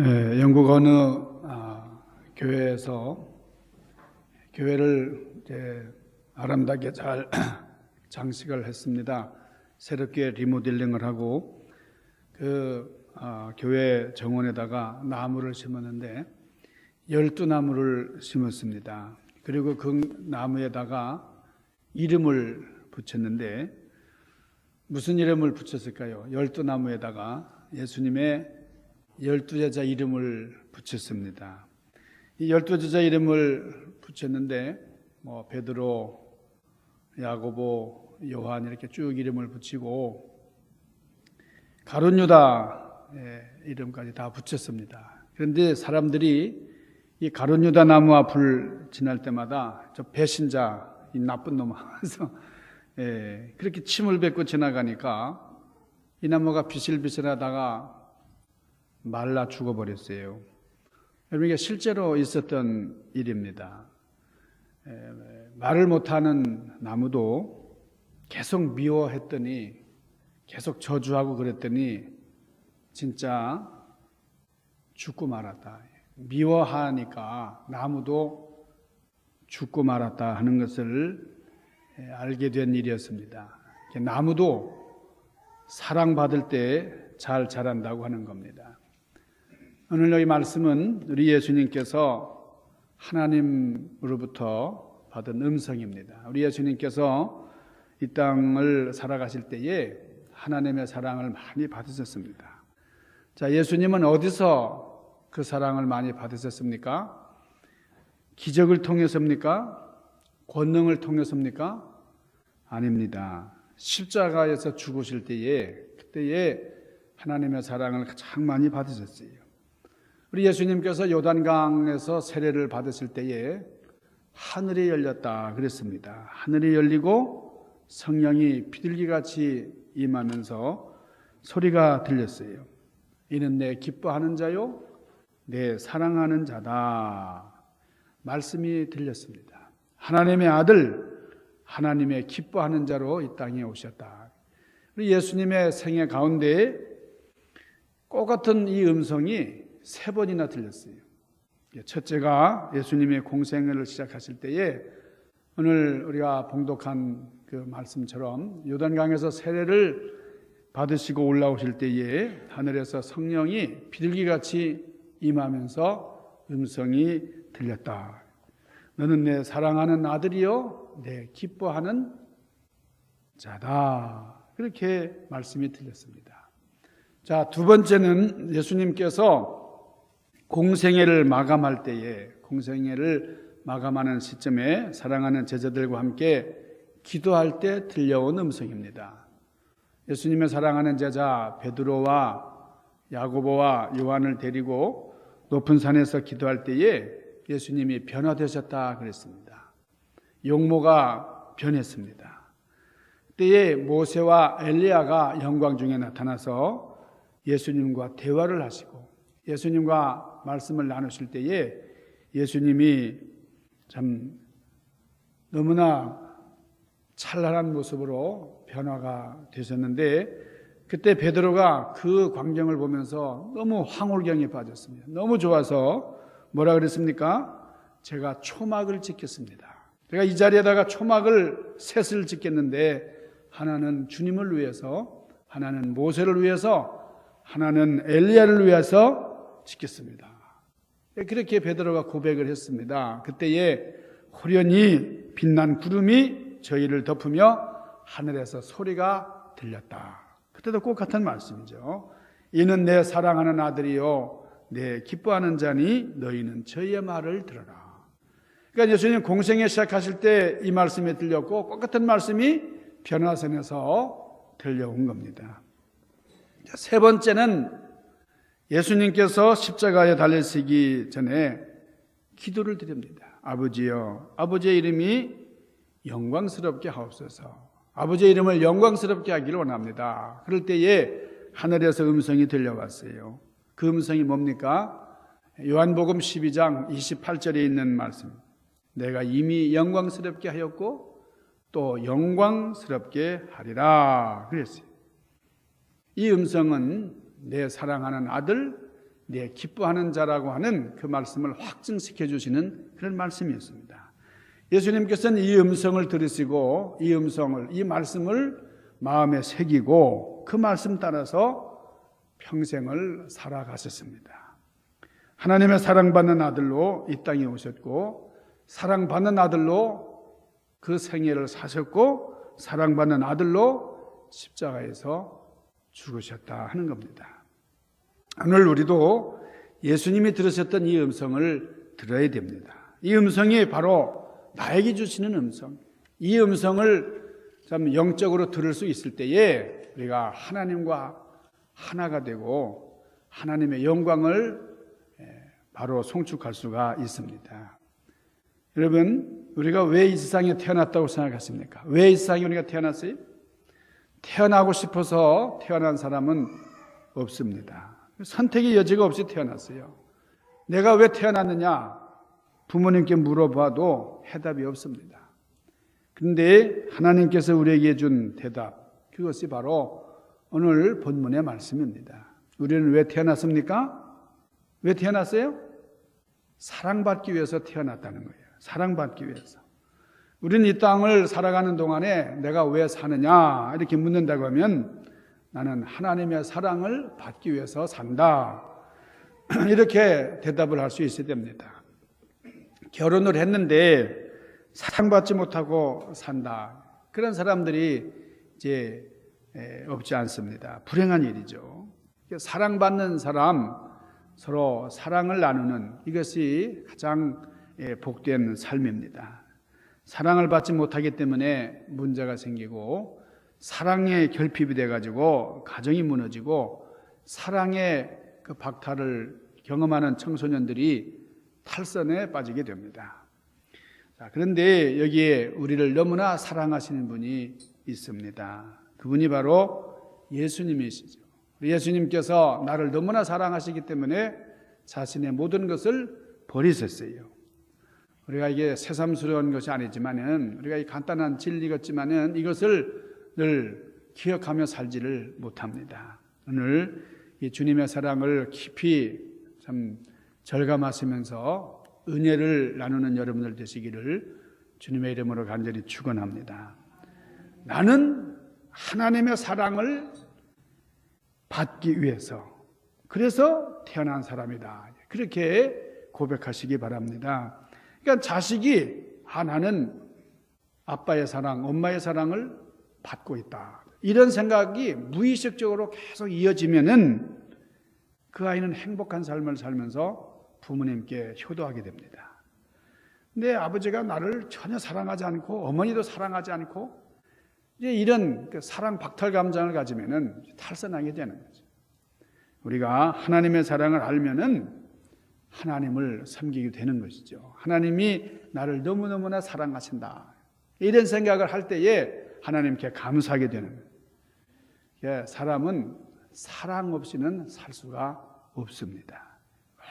예, 영국 어느 아, 교회에서 교회를 이제 아름답게 잘 장식을 했습니다. 새롭게 리모델링을 하고 그 아, 교회 정원에다가 나무를 심었는데 열두 나무를 심었습니다. 그리고 그 나무에다가 이름을 붙였는데 무슨 이름을 붙였을까요? 열두 나무에다가 예수님의 열두 제자 이름을 붙였습니다. 이 열두 제자 이름을 붙였는데 뭐 베드로, 야고보, 요한 이렇게 쭉 이름을 붙이고 가룟 유다의 이름까지 다 붙였습니다. 그런데 사람들이 이 가룟 유다 나무 앞을 지날 때마다 저 배신자 이 나쁜 놈 하면서 예, 그렇게 침을 뱉고 지나가니까 이 나무가 비실비실하다가 말라 죽어버렸어요. 여러분 이게 실제로 있었던 일입니다. 에, 말을 못하는 나무도 계속 미워했더니 계속 저주하고 그랬더니 진짜 죽고 말았다. 미워하니까 나무도 죽고 말았다 하는 것을 에, 알게 된 일이었습니다. 나무도 사랑받을 때 잘 자란다고 하는 겁니다. 오늘 여기 말씀은 우리 예수님께서 하나님으로부터 받은 음성입니다. 우리 예수님께서 이 땅을 살아가실 때에 하나님의 사랑을 많이 받으셨습니다. 자, 예수님은 어디서 그 사랑을 많이 받으셨습니까? 기적을 통해서입니까? 권능을 통해서입니까? 아닙니다. 십자가에서 죽으실 때에 그때에 하나님의 사랑을 가장 많이 받으셨어요. 우리 예수님께서 요단강에서 세례를 받으실 때에 하늘이 열렸다 그랬습니다. 하늘이 열리고 성령이 비둘기같이 임하면서 소리가 들렸어요. 이는 내 기뻐하는 자요, 내 사랑하는 자다. 말씀이 들렸습니다. 하나님의 아들, 하나님의 기뻐하는 자로 이 땅에 오셨다. 우리 예수님의 생애 가운데 꽃 같은 이 음성이 세 번이나 들렸어요. 첫째가 예수님의 공생을 시작하실 때에 오늘 우리가 봉독한 그 말씀처럼 요단강에서 세례를 받으시고 올라오실 때에 하늘에서 성령이 비둘기같이 임하면서 음성이 들렸다. 너는 내 사랑하는 아들이요, 내 기뻐하는 자다. 그렇게 말씀이 들렸습니다. 자, 두 번째는 예수님께서 공생애를 마감할 때에 공생애를 마감하는 시점에 사랑하는 제자들과 함께 기도할 때 들려온 음성입니다. 예수님의 사랑하는 제자 베드로와 야고보와 요한을 데리고 높은 산에서 기도할 때에 예수님이 변화되셨다 그랬습니다. 용모가 변했습니다. 그때에 모세와 엘리야가 영광 중에 나타나서 예수님과 대화를 하시고 예수님과 말씀을 나누실 때에 예수님이 참 너무나 찬란한 모습으로 변화가 되셨는데 그때 베드로가 그 광경을 보면서 너무 황홀경에 빠졌습니다. 너무 좋아서 뭐라 그랬습니까? 제가 초막을 짓겠습니다. 제가 이 자리에다가 초막을 셋을 짓겠는데 하나는 주님을 위해서, 하나는 모세를 위해서, 하나는 엘리야를 위해서 짓겠습니다. 그렇게 베드로가 고백을 했습니다. 그때에 호련히 빛난 구름이 저희를 덮으며 하늘에서 소리가 들렸다. 그때도 꼭 같은 말씀이죠. 이는 내 사랑하는 아들이요 내 기뻐하는 자니 너희는 저희의 말을 들어라. 그러니까 예수님 공생에 시작하실 때 이 말씀이 들렸고 꼭 같은 말씀이 변화선에서 들려온 겁니다. 세 번째는 예수님께서 십자가에 달리시기 전에 기도를 드립니다. 아버지여, 아버지의 이름이 영광스럽게 하옵소서. 아버지의 이름을 영광스럽게 하기를 원합니다. 그럴 때에 하늘에서 음성이 들려왔어요. 그 음성이 뭡니까? 요한복음 12장 28절에 있는 말씀. 내가 이미 영광스럽게 하였고 또 영광스럽게 하리라. 그랬어요. 이 음성은 내 사랑하는 아들, 내 기뻐하는 자라고 하는 그 말씀을 확증시켜 주시는 그런 말씀이었습니다. 예수님께서는 이 음성을 들으시고 이 음성을 이 말씀을 마음에 새기고 그 말씀 따라서 평생을 살아가셨습니다. 하나님의 사랑받는 아들로 이 땅에 오셨고 사랑받는 아들로 그 생애를 사셨고 사랑받는 아들로 십자가에서 죽으셨다 하는 겁니다. 오늘 우리도 예수님이 들으셨던 이 음성을 들어야 됩니다. 이 음성이 바로 나에게 주시는 음성. 이 음성을 참 영적으로 들을 수 있을 때에 우리가 하나님과 하나가 되고 하나님의 영광을 예, 바로 송축할 수가 있습니다. 여러분, 우리가 왜 이 세상에 태어났다고 생각하십니까? 왜 이 세상에 우리가 태어났어요? 태어나고 싶어서 태어난 사람은 없습니다. 선택의 여지가 없이 태어났어요. 내가 왜 태어났느냐? 부모님께 물어봐도 해답이 없습니다. 그런데 하나님께서 우리에게 준 대답, 그것이 바로 오늘 본문의 말씀입니다. 우리는 왜 태어났습니까? 왜 태어났어요? 사랑받기 위해서 태어났다는 거예요. 사랑받기 위해서. 우리는 이 땅을 살아가는 동안에 내가 왜 사느냐 이렇게 묻는다고 하면 나는 하나님의 사랑을 받기 위해서 산다. 이렇게 대답을 할 수 있어야 됩니다. 결혼을 했는데 사랑받지 못하고 산다. 그런 사람들이 이제 없지 않습니다. 불행한 일이죠. 사랑받는 사람, 서로 사랑을 나누는 이것이 가장 복된 삶입니다. 사랑을 받지 못하기 때문에 문제가 생기고 사랑의 결핍이 돼가지고 가정이 무너지고 사랑의 그 박탈을 경험하는 청소년들이 탈선에 빠지게 됩니다. 자, 그런데 여기에 우리를 너무나 사랑하시는 분이 있습니다. 그분이 바로 예수님이시죠. 예수님께서 나를 너무나 사랑하시기 때문에 자신의 모든 것을 버리셨어요. 우리가 이게 새삼스러운 것이 아니지만은 우리가 이 간단한 진리 같지만은 이것을 늘 기억하며 살지를 못합니다. 오늘 이 주님의 사랑을 깊이 참 절감하시면서 은혜를 나누는 여러분들 되시기를 주님의 이름으로 간절히 축원합니다. 나는 하나님의 사랑을 받기 위해서 그래서 태어난 사람이다. 그렇게 고백하시기 바랍니다. 그러니까 자식이 아 나는 아빠의 사랑, 엄마의 사랑을 받고 있다. 이런 생각이 무의식적으로 계속 이어지면은 그 아이는 행복한 삶을 살면서 부모님께 효도하게 됩니다. 근데 아버지가 나를 전혀 사랑하지 않고 어머니도 사랑하지 않고 이제 이런 그 사랑 박탈 감정을 가지면은 탈선하게 되는 거죠. 우리가 하나님의 사랑을 알면은 하나님을 섬기게 되는 것이죠. 하나님이 나를 너무너무나 사랑하신다. 이런 생각을 할 때에 하나님께 감사하게 되는 거예요. 사람은 사랑 없이는 살 수가 없습니다.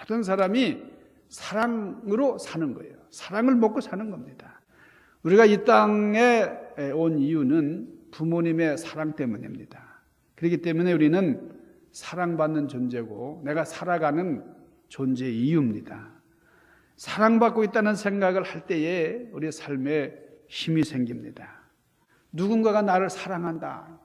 모든 사람이 사랑으로 사는 거예요. 사랑을 먹고 사는 겁니다. 우리가 이 땅에 온 이유는 부모님의 사랑 때문입니다. 그렇기 때문에 우리는 사랑받는 존재고 내가 살아가는 존재 이유입니다. 사랑받고 있다는 생각을 할 때에 우리 삶에 힘이 생깁니다. 누군가가 나를 사랑한다.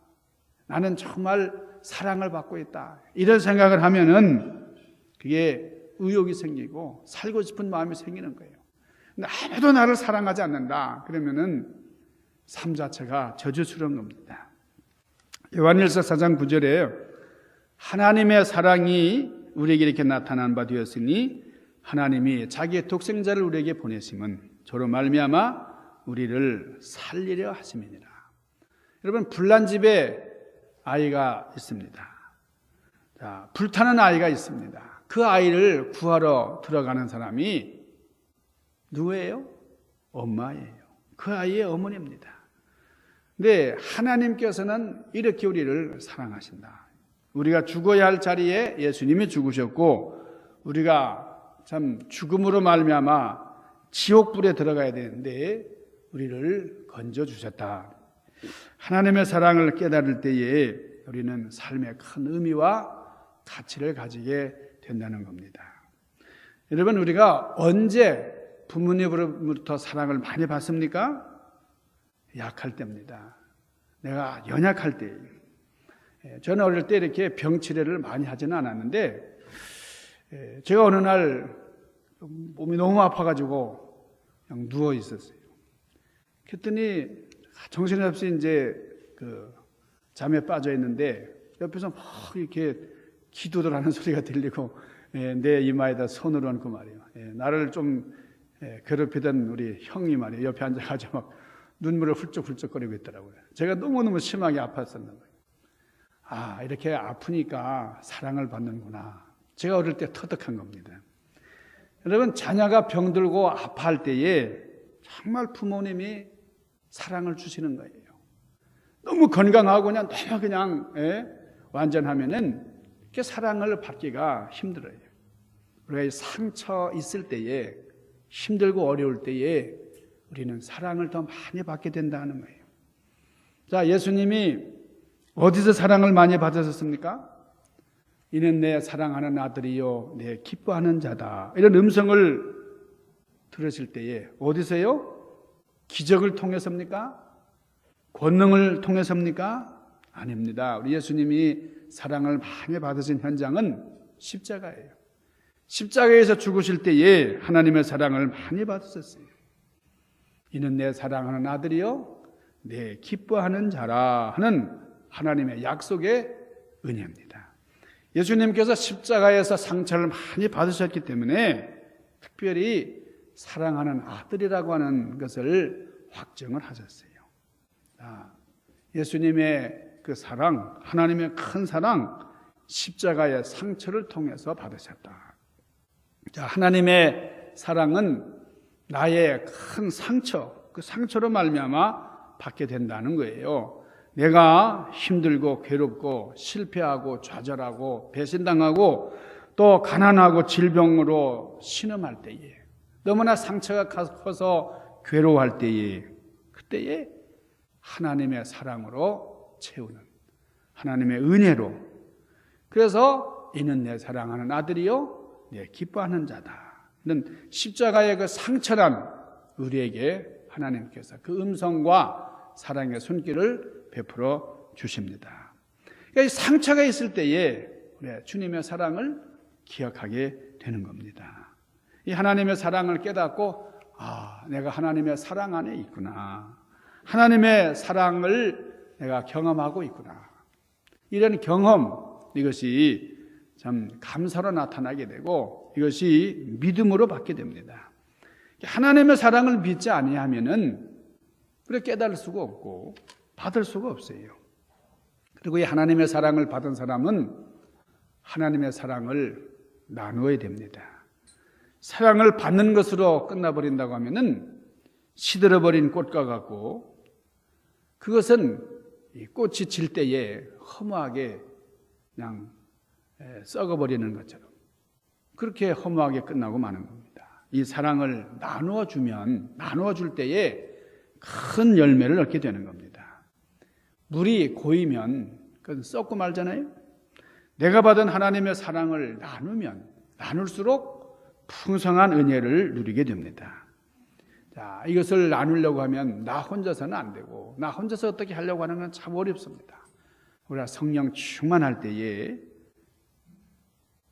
나는 정말 사랑을 받고 있다. 이런 생각을 하면은 그게 의욕이 생기고 살고 싶은 마음이 생기는 거예요. 근데 아무도 나를 사랑하지 않는다. 그러면은 삶 자체가 저주스러운 겁니다. 요한일서 4장 9절에 하나님의 사랑이 우리에게 이렇게 나타난 바 되었으니 하나님이 자기의 독생자를 우리에게 보내심은 저로 말미암아 우리를 살리려 하심이니라. 여러분 불난 집에 아이가 있습니다. 자, 불타는 아이가 있습니다. 그 아이를 구하러 들어가는 사람이 누구예요? 엄마예요. 그 아이의 어머니입니다. 근데 하나님께서는 이렇게 우리를 사랑하신다. 우리가 죽어야 할 자리에 예수님이 죽으셨고 우리가 참 죽음으로 말미암아 지옥 불에 들어가야 되는데 우리를 건져 주셨다. 하나님의 사랑을 깨달을 때에 우리는 삶의 큰 의미와 가치를 가지게 된다는 겁니다. 여러분 우리가 언제 부모님으로부터 사랑을 많이 받습니까? 약할 때입니다. 내가 연약할 때. 예, 저는 어릴 때 이렇게 병치레를 많이 하지는 않았는데 예, 제가 어느 날 몸이 너무 아파가지고 그냥 누워 있었어요. 그랬더니 정신없이 이제 그 잠에 빠져 있는데 옆에서 막 이렇게 기도들 하는 소리가 들리고 예, 내 이마에다 손을 얹고 말이에요. 예, 나를 좀 예, 괴롭히던 우리 형이 말이에요. 옆에 앉아가지고 막 눈물을 훌쩍훌쩍거리고 있더라고요. 제가 너무너무 심하게 아팠었는 거예요. 아, 이렇게 아프니까 사랑을 받는구나. 제가 어릴 때 터득한 겁니다. 여러분, 자녀가 병들고 아파할 때에 정말 부모님이 사랑을 주시는 거예요. 너무 건강하고 그냥 너무 그냥 예, 완전하면은 이렇게 사랑을 받기가 힘들어요. 우리가 이 상처 있을 때에 힘들고 어려울 때에 우리는 사랑을 더 많이 받게 된다는 거예요. 자, 예수님이 어디서 사랑을 많이 받으셨습니까? 이는 내 사랑하는 아들이요, 내 기뻐하는 자다. 이런 음성을 들으실 때에 어디서요? 기적을 통해서입니까? 권능을 통해서입니까? 아닙니다. 우리 예수님이 사랑을 많이 받으신 현장은 십자가예요. 십자가에서 죽으실 때에 하나님의 사랑을 많이 받으셨어요. 이는 내 사랑하는 아들이요, 내 기뻐하는 자라 하는 하나님의 약속의 은혜입니다. 예수님께서 십자가에서 상처를 많이 받으셨기 때문에 특별히 사랑하는 아들이라고 하는 것을 확정을 하셨어요. 자, 예수님의 그 사랑, 하나님의 큰 사랑, 십자가의 상처를 통해서 받으셨다. 자, 하나님의 사랑은 나의 큰 상처, 그 상처로 말미암아 받게 된다는 거예요. 내가 힘들고 괴롭고 실패하고 좌절하고 배신당하고 또 가난하고 질병으로 신음할 때에 너무나 상처가 커서 괴로워할 때에 그때에 하나님의 사랑으로 채우는 하나님의 은혜로 그래서 이는 내 사랑하는 아들이요 내 기뻐하는 자다. 는 십자가의 그 상처란 우리에게 하나님께서 그 음성과 사랑의 손길을 베풀어 주십니다. 그러니까 상처가 있을 때에 주님의 사랑을 기억하게 되는 겁니다. 이 하나님의 사랑을 깨닫고 아, 내가 하나님의 사랑 안에 있구나. 하나님의 사랑을 내가 경험하고 있구나. 이런 경험 이것이 참 감사로 나타나게 되고 이것이 믿음으로 받게 됩니다. 하나님의 사랑을 믿지 아니하면은 그래 깨달을 수가 없고 받을 수가 없어요. 그리고 이 하나님의 사랑을 받은 사람은 하나님의 사랑을 나누어야 됩니다. 사랑을 받는 것으로 끝나버린다고 하면은 시들어버린 꽃과 같고 그것은 꽃이 질 때에 허무하게 그냥 썩어버리는 것처럼 그렇게 허무하게 끝나고 마는 겁니다. 이 사랑을 나누어 주면 나누어 줄 때에 큰 열매를 얻게 되는 겁니다. 물이 고이면 그건 썩고 말잖아요. 내가 받은 하나님의 사랑을 나누면 나눌수록 풍성한 은혜를 누리게 됩니다. 자, 이것을 나누려고 하면 나 혼자서는 안 되고 나 혼자서 어떻게 하려고 하는 건 참 어렵습니다. 우리가 성령 충만할 때에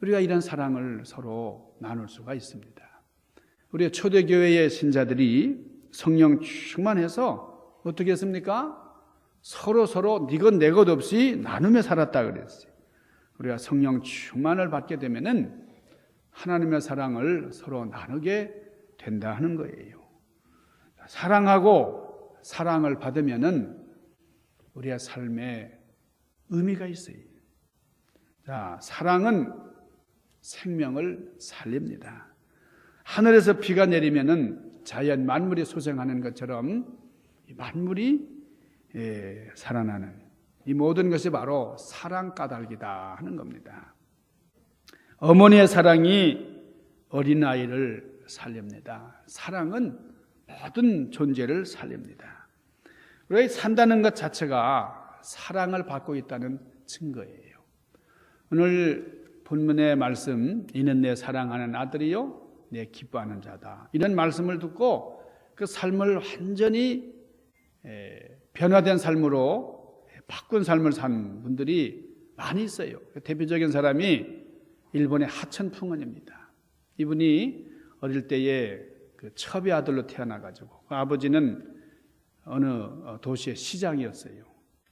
우리가 이런 사랑을 서로 나눌 수가 있습니다. 우리 초대교회의 신자들이 성령 충만해서 어떻게 했습니까? 서로 서로 네것 내것 없이 나누며 살았다 그랬어요. 우리가 성령 충만을 받게 되면은 하나님의 사랑을 서로 나누게 된다 하는 거예요. 사랑하고 사랑을 받으면은 우리의 삶에 의미가 있어요. 자, 사랑은 생명을 살립니다. 하늘에서 비가 내리면은 자연 만물이 소생하는 것처럼 만물이 예, 살아나는 이 모든 것이 바로 사랑 까닭이다 하는 겁니다. 어머니의 사랑이 어린아이를 살립니다. 사랑은 모든 존재를 살립니다. 우리가 산다는 것 자체가 사랑을 받고 있다는 증거예요. 오늘 본문의 말씀 이는 내 사랑하는 아들이요 내 기뻐하는 자다. 이런 말씀을 듣고 그 삶을 완전히 에, 변화된 삶으로 바꾼 삶을 산 분들이 많이 있어요. 대표적인 사람이 일본의 하천풍원입니다. 이분이 어릴 때에 그 첩의 아들로 태어나가지고 그 아버지는 어느 어, 도시의 시장이었어요.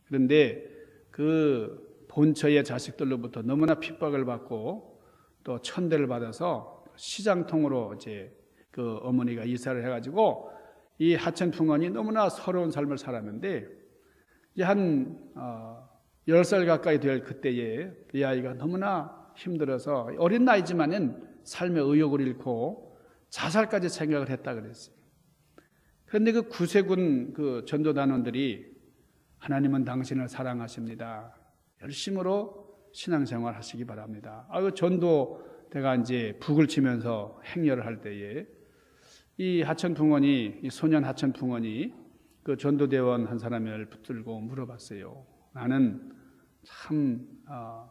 그런데 그 본처의 자식들로부터 너무나 핍박을 받고 또 천대를 받아서 시장통으로 이제 그 어머니가 이사를 해가지고 이 하천풍원이 너무나 서러운 삶을 살았는데 한 어, 10살 가까이 될 그때에 이 아이가 너무나 힘들어서 어린 나이지만은 삶의 의욕을 잃고 자살까지 생각을 했다 그랬어요. 그런데 그 구세군 그 전도단원들이 하나님은 당신을 사랑하십니다. 열심으로 신앙생활 하시기 바랍니다. 아, 그 전도대가 이제 북을 치면서 행렬을 할 때에 이 하천 풍원이, 이 소년 하천 풍원이 그 전도대원 한 사람을 붙들고 물어봤어요. 나는 참 어,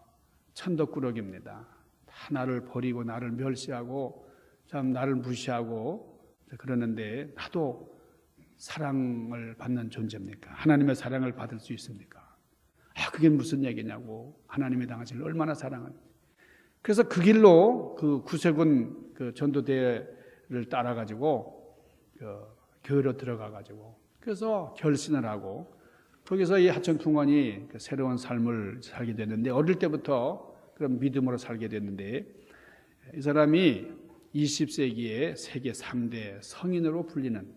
천덕꾸러기입니다. 다 나를 버리고 나를 멸시하고 참 나를 무시하고 그러는데 나도 사랑을 받는 존재입니까? 하나님의 사랑을 받을 수 있습니까? 아, 그게 무슨 얘기냐고. 하나님의 당신을 얼마나 사랑하는지. 그래서 그 길로 그 구세군 그 전도대 를 따라 가지고 그 교회로 들어가 가지고 그래서 결신을 하고 거기서 이 하천풍원이 그 새로운 삶을 살게 됐는데 어릴 때부터 그런 믿음으로 살게 됐는데 이 사람이 20세기에 세계 3대 성인으로 불리는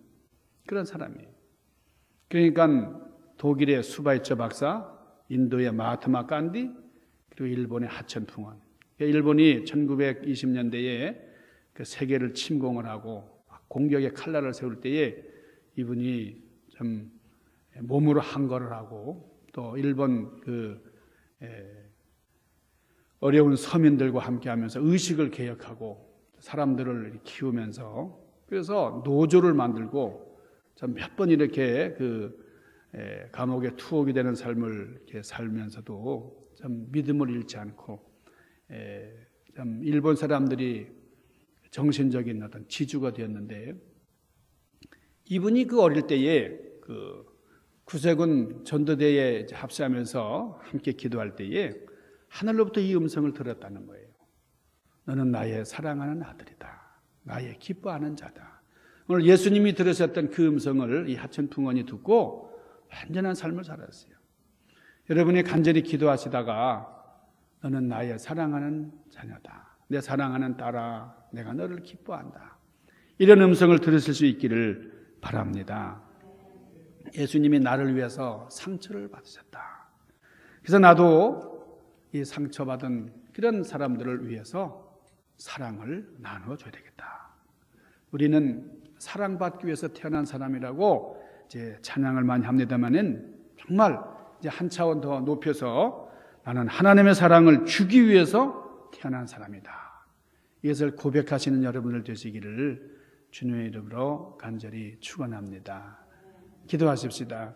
그런 사람이에요. 그러니까 독일의 수바이처 박사, 인도의 마하트마 간디, 그리고 일본의 하천풍원. 일본이 1920년대에 그 세계를 침공을 하고 공격의 칼날을 세울 때에 이분이 좀 몸으로 한거를 하고 또 일본 그 어려운 서민들과 함께하면서 의식을 개혁하고 사람들을 키우면서 그래서 노조를 만들고 몇 번 이렇게 그 감옥에 투옥이 되는 삶을 이렇게 살면서도 참 믿음을 잃지 않고 참 일본 사람들이 정신적인 어떤 지주가 되었는데 이분이 그 어릴 때에 그 구세군 전도대에 합세하면서 함께 기도할 때에 하늘로부터 이 음성을 들었다는 거예요. 너는 나의 사랑하는 아들이다. 나의 기뻐하는 자다. 오늘 예수님이 들으셨던 그 음성을 이 하천풍원이 듣고 완전한 삶을 살았어요. 여러분이 간절히 기도하시다가 너는 나의 사랑하는 자녀다. 내 사랑하는 딸아, 내가 너를 기뻐한다. 이런 음성을 들으실 수 있기를 바랍니다. 예수님이 나를 위해서 상처를 받으셨다. 그래서 나도 이 상처받은 그런 사람들을 위해서 사랑을 나눠줘야 되겠다. 우리는 사랑받기 위해서 태어난 사람이라고 이제 찬양을 많이 합니다만은 정말 이제 한 차원 더 높여서 나는 하나님의 사랑을 주기 위해서 태어난 사람이다. 이것을 고백하시는 여러분들 되시기를 주님의 이름으로 간절히 축원합니다. 기도하십시다.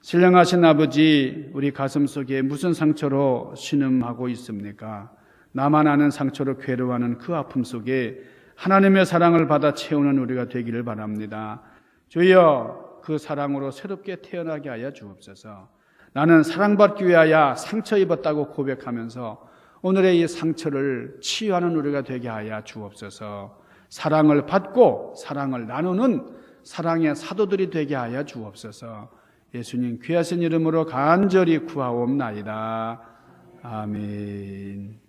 신령하신 아버지, 우리 가슴 속에 무슨 상처로 신음하고 있습니까? 나만 아는 상처로 괴로워하는 그 아픔 속에 하나님의 사랑을 받아 채우는 우리가 되기를 바랍니다. 주여 그 사랑으로 새롭게 태어나게 하여 주옵소서. 나는 사랑받기 위하여 상처 입었다고 고백하면서 오늘의 이 상처를 치유하는 우리가 되게 하여 주옵소서. 사랑을 받고 사랑을 나누는 사랑의 사도들이 되게 하여 주옵소서. 예수님 귀하신 이름으로 간절히 구하옵나이다. 아멘.